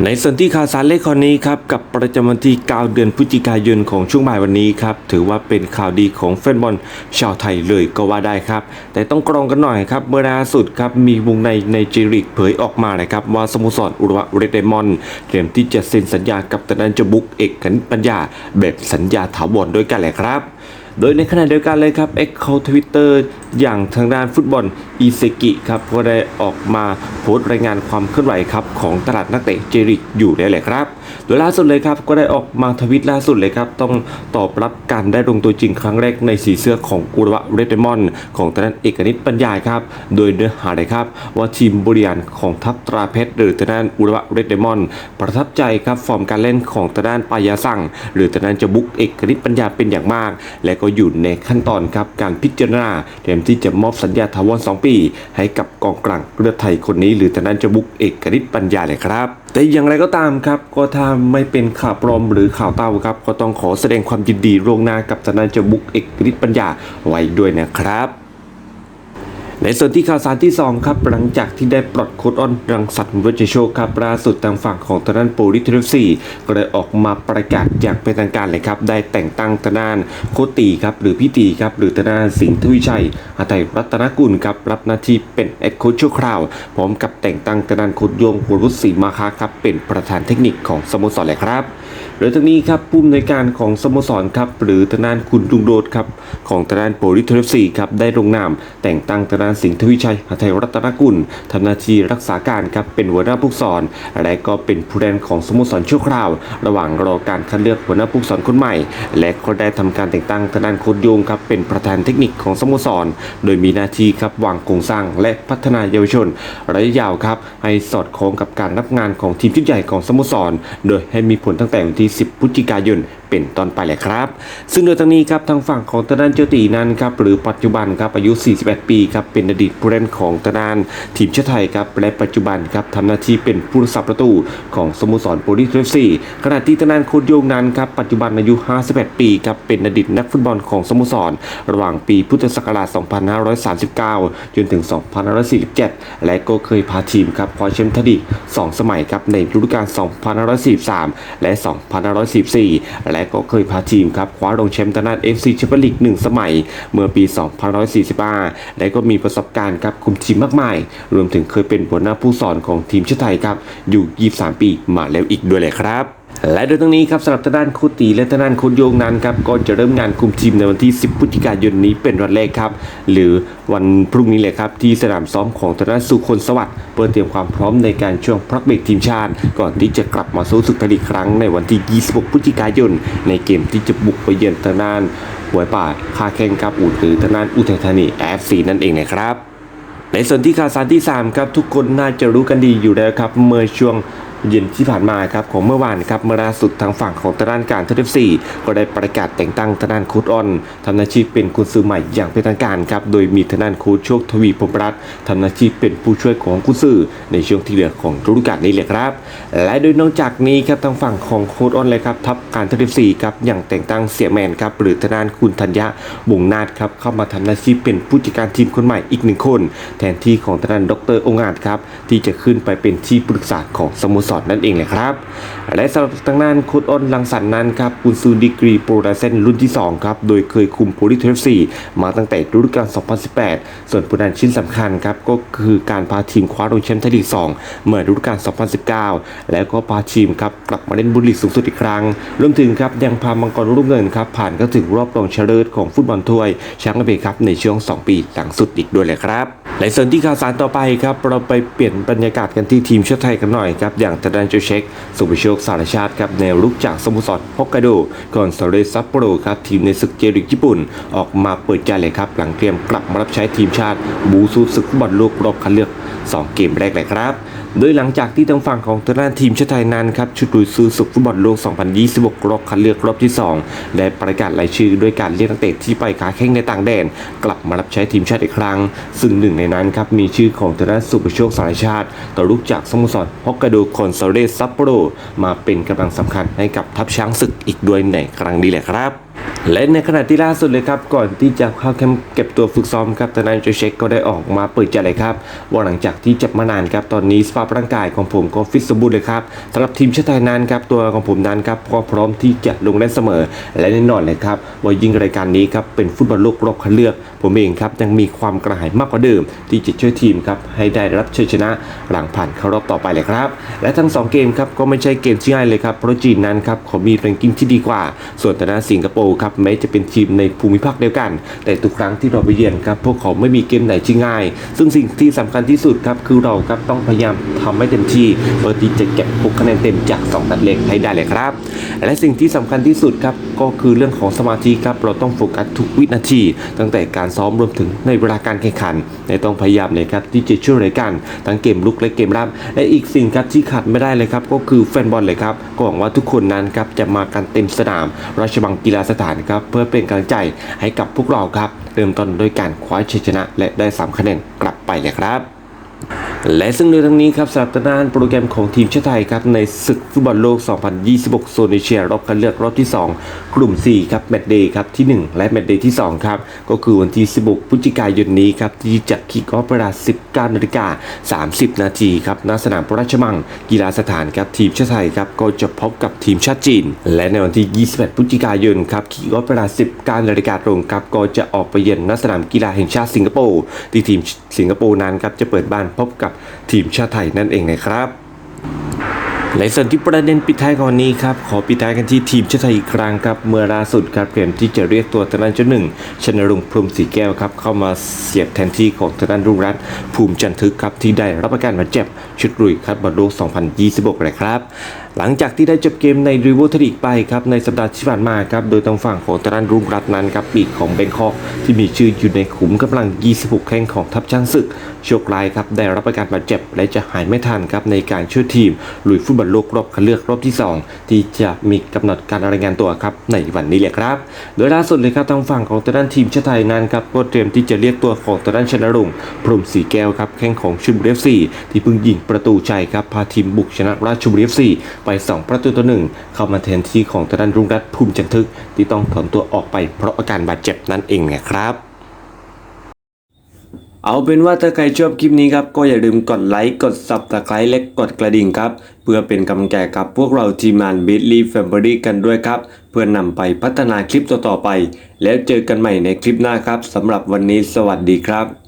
ในส่วนที่ข่าวสารเลขคนนี้ครับกับประจำวันที่ 9 เดือนพฤศจิกายนของช่วงบ่ายวันนี้ครับถือว่าเป็นข่าวดีของแฟนบอลชาวไทยเลยก็ว่าได้ครับ แต่ต้องกรองกันหน่อยครับเมื่อล่าสุดครับมีวงในในเจริกเผยออกมานะครับว่าสโมสรอุรุวะเรดเดมอนเตรียมที่จะเซ็นสัญญากับตะนันจบุกเอกคณิตปัญญา แบบสัญญาถาวรด้วยกันแหละครับ โดยในขณะเดียวกันเลยครับ X เขาทวิตเตอร์ อย่างทางด้านฟุตบอลอีเซกิครับก็ได้ออกมาโพสต์รายงานความเคลื่อนไหวครับของตลาดนักเตะเจริกอยู่ได้เลยครับ โดยล่าสุดเลยครับก็ได้ออกมาทวิตล่าสุดเลยครับต้องตอบรับการได้ลงตัวจริงครั้งแรกในสีเสื้อของอุรวะเรดเดมอน ของตะนันเอกนิตปัญญาครับ โดยเนื้อหาเลยครับว่าทีมบริหารของทัพตราเพชรหรือตะนันอุรวะเรดเดมอน ประทับใจครับฟอร์มการเล่นของตะนันปายาสั่ง หรือตะนันจะบุกเอกนิตปัญญาเป็นอย่างมาก และก็อยู่ในขั้นตอนครับการพิจารณาเตรียมที่จะมอบสัญญาถาวร2 ปี ให้กับกองกลางเรือไทยคนนี้หรือตะนันจะบุกเอกนิตปัญญาเลยครับ แต่อย่างไรก็ตามครับ ก็ถ้าไม่เป็นข่าวปลอมหรือข่าวเต้าครับ ก็ต้องขอแสดงความยินดีล่วงหน้ากับตะนันจะบุกเอกนิตปัญญาไว้ด้วยนะครับ ในส่วนที่ข่าวสารที่ 2 ครับ หลังจากที่ได้ปลดโคดออนรังสรรค์เวชโชครับล่าสุดทางฝั่งของทางด้านโปลิทเรฟซีก็ได้ออกมาประกาศอย่างเป็นทางการเลยครับ ได้แต่งตั้งทางด้านโคตีครับหรือพี่ตีครับหรือทางด้านสิงห์ทวิชัยอาไทยรัตนกุลครับรับหน้าที่เป็นเอ็ดโคชั่วคราว พร้อมกับแต่งตั้งทางด้านโค้ชโยงหัวรุษศรีมาคะครับเป็นประธานเทคนิคของสโมสรเลยครับโดยทั้งนี้ครับผู้อำนวยการของสโมสรครับหรือทางด้านคุณดุงโดดครับของทางด้านโปลิทเรฟซีครับได้ลงนามแต่งตั้งทางด้านสิงห์ทวิชัยหทัยรัตนกุลทำหน้าที่รักษาการครับเป็นหัวหน้าผู้สอน และก็เป็นผู้แทนของสโมสรชั่วคราว ระหว่างรอการคัดเลือกหัวหน้าผู้สอนคนใหม่ และก็ได้ทำการแต่งตั้งทางด้านโค้ชโยงครับเป็นประธานเทคนิคของสโมสร โดยมีหน้าที่ครับวางโครงสร้างและพัฒนาเยาวชน ระยะยาวครับให้สอดคล้องกับการรับงานของทีมชุดใหญ่ของสโมสร โดยให้มีผลตั้งแต่วันที่ 10 พฤศจิกายน เป็นต้นไปเลยครับ ซึ่งโดยทั้งนี้ครับทางฝั่งของตะดานเจาตีนั้นครับหรือปัจจุบันครับอายุ 41 ปีครับเป็นอดีตผู้เล่นของตะดานทีมชาติไทยครับและปัจจุบันครับทำหน้าที่เป็นผู้รักษาประตูของสโมสรโปลิสเทฟซีขณะที่ตะดานโคดโยงนั้นครับปัจจุบันอายุ 51 ปีครับเป็นอดีตนักฟุตบอลของสโมสร ระหว่างปีพุทธศักราช 2539 จนถึง 2547 และก็เคยพาทีมครับคว้าแชมป์ทดีสองสมัยครับในฤดูกาล 2543 และ 2544 และก็เคยพาทีมครับคว้ารองแชมป์ตนาด FC แชมเปี้ยนลีก1สมัย เมื่อปี 2545 และก็มีประสบการณ์ครับคุมทีมมากมาย รวมถึงเคยเป็นหัวหน้าผู้สอนของทีมชาติไทยครับอยู่ 23 ปีมาแล้วอีกด้วยเลยครับ และโดยทั้งนี้ครับสำหรับทางด้านโคตีและทางด้านโคโยงนั้นครับก็จะเริ่มงานคุมทีมในวันที่ 10 พฤศจิกายนนี้เป็นวันแรกครับ หรือวันพรุ่งนี้เลยครับที่สนามซ้อมของทางด้านสุคนสวัสดิ์เพื่อเตรียมความพร้อมในการช่วงพักเบรกทีมชาติ ก่อนที่จะกลับมาสู้ศึกไทยลีกครั้งในวันที่ 26 พฤศจิกายน ในเกมที่จะบุกไปเยือนทางด้านหวยป่าคาแข่งกับอุดหรือทางด้านอุทัยธานี FC นั่นเองนะครับในส่วนที่ข่าวสารที่ 3 ครับทุกคนน่าจะรู้กันดีอยู่แล้วครับเมื่อช่วง เย็นที่ผ่านมาครับของเมื่อวานครับเมื่อล่าสุดทางฝั่งของตะด้านการทัพซีก็ได้ประกาศแต่งตั้งทางด้านโค้ดออนทำหน้าที่เป็นกุญซือใหม่อย่างเป็นทางการครับโดยมีทางด้านโค้ชโชคทวีพรมรัตน์ทำหน้าที่เป็นผู้ช่วยของกุญซือในช่วงที่เหลือของฤดูกาลนี้เลยครับ และโดยนอกจากนี้ครับทางฝั่งของโค้ดออนเลยครับทัพการทัพซีครับอย่างแต่งตั้งเสียแมนครับหรือทางด้านคุณธัญญะวงนาถครับเข้ามาทำหน้าที่เป็นผู้จัดการทีมคนใหม่อีกหนึ่งคน แทนที่ของทางด้านดรองค์อาจครับที่จะขึ้นไปเป็นที่ปรึกษาของสโมสรนั่นเองเลยครับ และสำหรับทางด้านค้ดอ้นลังสรรค์นั้นครับกุนซือดีกรีโปรไดเซนรุ่นที่ 2 ครับ โดยเคยคุมโพลิเทฟซีมาตั้งแต่ฤดูกาล 2018 ส่วนผลงานชิ้นสำคัญครับ ก็คือการพาทีมคว้ารองแชมป์ไทยลีก 2 เมื่อฤดูกาล 2019 แล้วก็พาทีมครับกลับมาเล่นบุลลีกสูงสุดอีกครั้ง รวมถึงครับยังพามังกรรุ่งเงินครับผ่านก็ถึงรอบรองชนะเลิศของฟุตบอลถ้วยแชมป์เอเชียครับในช่วง 2 ปีหลังสุดอีกด้วยเลยครับและส่วนที่ข่าวสารต่อไปครับเราไปเปลี่ยนบรรยากาศกันที่ทีมชาติไทยกันหน่อยครับอย่างทางด้านโจเช็คสุภโชคสารชาติครับแนวรุกจากสโมุทรฮอกไกโดก่อนซาเรซัปโปโรครับทีมในศึกเจริกญี่ปุ่น ออกมาเปิดใจเลยครับ หลังเตรียมกลับมารับใช้ทีมชาติ บูซูศึกฟุตบอลโลกรอบคัดเลือก 2 เกมแรกเลยครับโดยหลังจากที่ทางฝั่งของตัวหน้านทีมชาติไทยนั้นครับชุดลุยซื้อสุกฟุตบอลโลก 2026 รอบคัดเลือกรอบที่ 2 และประกาศรายชื่อด้วยการเรียกนักเตะที่ไปขาแข้งในต่างแดน กลับมารับใช้ทีมชาติอีกครั้ง ซึ่งหนึ่งในนั้นครับมีชื่อของตัวหน้านสุประโชคสารชาติต่อลูกจากสโมสรฮอกไกโดคอนซาเรสซัปโปโรมาเป็นกำลังสำคัญให้กับทัพช้างศึกอีกด้วยในครั้งนี้แหละครับและในขณะที่ล่าสุดเลยครับก่อนที่จะเข้าแคมป์เก็บตัวฝึกซ้อมครับทางด้านโจเช็คก็ได้ออกมาเปิดใจเลยครับว่าหลังจากที่เจ็บมานานครับตอนนี้สภาพร่างกายของผมก็ฟิตสมบูรณ์เลยครับสำหรับทีมชาติไทยนั้นครับตัวของผมนั้นครับก็พร้อมที่จะลงเล่นเสมอ และแน่นอนเลยครับว่ายิ่งรายการนี้ครับเป็นฟุตบอลโลกรอบคัดเลือก ผมเองครับยังมีความกระหายมากกว่าเดิม ที่จะช่วยทีมครับให้ได้รับชัยชนะหลังผ่านเข้ารอบต่อไปเลยครับ และทั้งสองเกมครับก็ไม่ใช่เกมที่ง่ายเลยครับเพราะจีนนั้นครับเขามีแรงกิ้งที่ดีกว่า ส่วนทางด้านสิงคโปร์ครับแม้จะเป็นทีมในภูมิภาคเดียวกัน แต่ทุกครั้งที่เราไปเยือนครับพวกเขาไม่มีเกมไหนที่ง่าย ซึ่งสิ่งที่สำคัญที่สุดครับคือเราครับต้องพยายามทำให้เต็มที่เพื่อที่จะเก็บ6คะแนนเต็มจาก2นัดเล็กให้ได้เลยครับ และสิ่งที่สำคัญที่สุดครับ ก็คือเรื่องของสมาธิครับเราต้องโฟกัสทุกวินาที ตั้งแต่การซ้อมรวมถึงในเวลาการแข่งขันและต้องพยายามเลยครับที่จะช่วยรายกันทั้งเกมลุกและเกมรับ และอีกสิ่งครับที่ขาดไม่ได้เลยครับก็คือแฟนบอลเลยครับก็หวังว่าทุกคนนั้นครับจะมากันเต็มสนาม ราชบังกีฬาสถานครับเพื่อเป็นกำลังใจให้กับพวกเราครับเริ่มต้นด้วยการคว้าชัยชนะ และได้3คะแนนกลับไปเลยครับ และซึ่งในทั้งนี้ครับสำหรับด้านโปรแกรมของทีมชาติไทยครับในศึกฟุตบอลโลก 2026 โซนเอเชียรอบคัดเลือกรอบที่ 2 กลุ่ม 4 ครับแมตช์เดย์ครับที่ 1 และแมตช์เดย์ที่ 2 ครับ ก็คือวันที่ 16 พฤศจิกายนนี้ครับ ที่จะคิกออฟเวลา 19นาฬิกา30 นาทีครับณสนามพระราชมังกีฬาสถานครับทีมชาติไทยครับก็จะพบกับทีมชาติจีน และในวันที่ 28 พฤศจิกายนครับคิกออฟเวลา 19นาฬิกาตรงครับก็จะออกไปเยือนณสนามกีฬาแห่งชาติสิงคโปร์ที่ทีมสิงคโปร์นั้นครับจะเปิดบ้านพบกับทีมชาติไทยนั่นเองนะครับในส่วนที่ประเด็นปิดท้ายก่อนนี้ครับ ขอปิดท้ายกันที่ทีมชาติไทยอีกครั้งครับ เมื่อล่าสุดครับเพียมที่จะเรียกตัวทนานเจ้าหนึ่งชนรงพรมสีแก้วครับ เข้ามาเสียบแทนที่ของทนานรุ่งรัตน์ภูมิจันทึกครับ ที่ได้รับประการบาดเจ็บชุดรุยคัดบอลโลก2026 เลยครับ หลังจากที่ได้จบเกมในรีวิวทลีกไปครับในสัปดาห์ที่ผ่านมาครับโดยทางฝั่งของทางด้านรุ่งรัตน์นั้นครับปีกของเบงคอกที่มีชื่ออยู่ในขุมกำลัง 26 แข้งของทัพช้างศึก โชคร้ายครับได้รับอาการบาดเจ็บ และจะหายไม่ทันครับในการช่วยทีมลุยฟุตบอลโลกรอบคัดเลือกรอบที่ 2 ที่จะมีกำหนดการรายงานตัวครับในวันนี้แหละครับ โดยล่าสุดเลยครับทางฝั่งของทางด้านทีมชาติไทยนั้นครับก็เตรียมที่จะเรียกตัวของทางด้านชนรงค์พรมศรีแก้วครับแข้งของชลบุรีเอฟซีที่เพิ่งยิงประตูชัยครับพาทีมบุกชนะราชบุรีเอฟซีไป 2 ประตูต่อหนึ่งเข้ามาแทนที่ของทางด้านรุ่งรัตน์ภูมิจันทึก ที่ต้องถอนตัวออกไปเพราะอาการบาดเจ็บนั่นเองนะครับเอาเป็นว่าถ้าใครชอบคลิปนี้ครับ ก็อย่าลืมกดไลค์กด subscribe และกดกระดิ่งครับ เพื่อเป็นกำลังใจกับพวกเราทีมงาน b i t l y Family กันด้วยครับ เพื่อนำไปพัฒนาคลิปต่อๆไป แล้วเจอกันใหม่ในคลิปหน้าครับสำหรับวันนี้สวัสดีครับ